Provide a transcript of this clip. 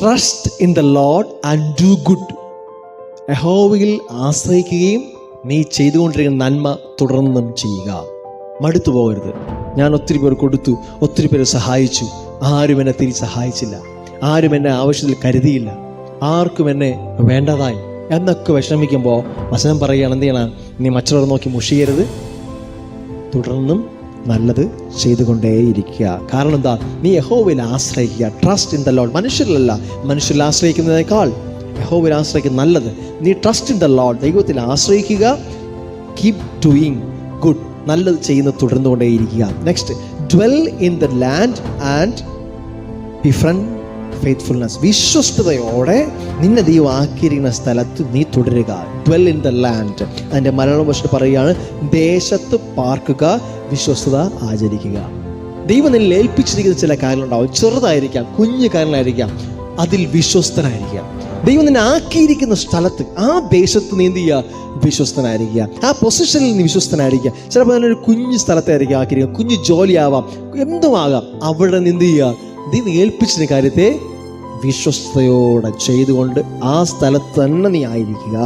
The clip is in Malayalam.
Trust in the Lord and do good യഹോവയിൽ ആശ്രയിക്കുകയും നീ ചെയ്തുകൊണ്ടിരിക്കുന്ന നന്മ തുടർന്നും ചെയ്യുക. മടുത്തു പോകരുത്. ഞാൻ ഒത്തിരി പേർ കൊടുത്തു ഒത്തിരി പേരെ സഹായിച്ചു. ആരും എന്നെ തിരി സഹായിച്ചില്ല. ആരും എന്നെ ആവശ്യത്തിൽ കരുതിയില്ല. ആർക്കും എന്നെ വേണ്ടതായി. എന്നൊക്കെ വിഷമിക്കുമ്പോൾ വചനം പറയുകയാണ് എന്ത് ചെയ്യണം? നീ മറ്റുള്ളവർ നോക്കി മുഷിയരുത്. തുടർന്നും നല്ലത് ചെയ്തുകൊണ്ടേയിരിക്കുക. കാരണം എന്താ? നീ യഹോവയിൽ ആശ്രയിക്കുക. ട്രസ്റ്റ് ഇൻ ദ ലോഡ് മനുഷ്യരിലല്ല. മനുഷ്യരിൽ ആശ്രയിക്കുന്നതിനേക്കാൾ യഹോവയിൽ ആശ്രയിക്കുന്ന നല്ലത്. നീ ട്രസ്റ്റ് ഇൻ ദ ലോഡ് ദൈവത്തിൽ ആശ്രയിക്കുക. കീപ് ഡൂയിങ് ഗുഡ് നല്ലത് ചെയ്യുന്ന തുടർന്നുകൊണ്ടേയിരിക്കുക. Next dwell in the land and befriend faithfulness വിശ്വസ്തയോടെ നിന്നെ ദൈവം ആക്കിയിരിക്കുന്ന സ്ഥലത്ത് നീ തുടരുക. ഡ്വെൽ ഇൻ ദ ലാൻഡ് അതിന്റെ മലയാളം ഭാഷ പറയുകയാണ് ദേശത്ത് പാർക്കുക വിശ്വസ്തത ആചരിക്കുക. ദൈവം നിന്നെ ഏൽപ്പിച്ചിരിക്കുന്ന ചില കാര്യങ്ങളുണ്ടാവും. ചെറുതായിരിക്കാം കുഞ്ഞു കാര്യങ്ങളായിരിക്കാം അതിൽ വിശ്വസ്തനായിരിക്കാം. ദൈവം നിന്നെ ആക്കിയിരിക്കുന്ന സ്ഥലത്ത് ആ ദേശത്ത് നീ എന്ത് ചെയ്യുക? വിശ്വസ്തനായിരിക്കുക. ആ പൊസിഷനിൽ നീ വിശ്വസ്തനായിരിക്കുക. ചിലപ്പോൾ അതിനൊരു കുഞ്ഞു സ്ഥലത്തായിരിക്കും ആക്കിയിരിക്കുക കുഞ്ഞു ജോലിയാവാം എന്തുമാകാം അവിടെ നിന്ന് എന്ത് ചെയ്യുക? ദൈവം ഏൽപ്പിച്ചിരുന്ന കാര്യത്തെ വിശ്വസ്തയോടെ ചെയ്തുകൊണ്ട് ആ സ്ഥലത്ത് തന്നെ നീ ആയിരിക്കുക.